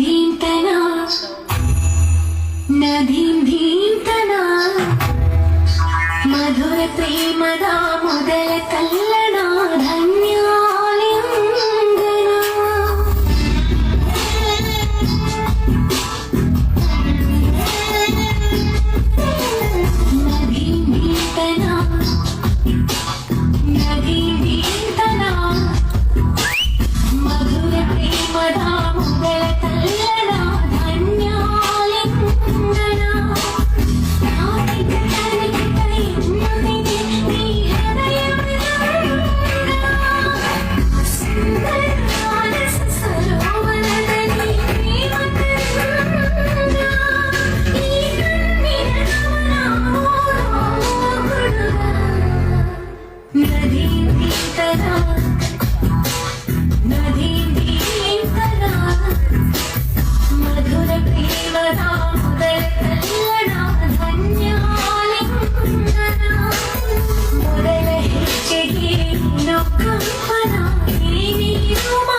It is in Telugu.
धीं तना नदीं धीं तना मधुर प्रेमदा मुदल कल्ल どこかの君を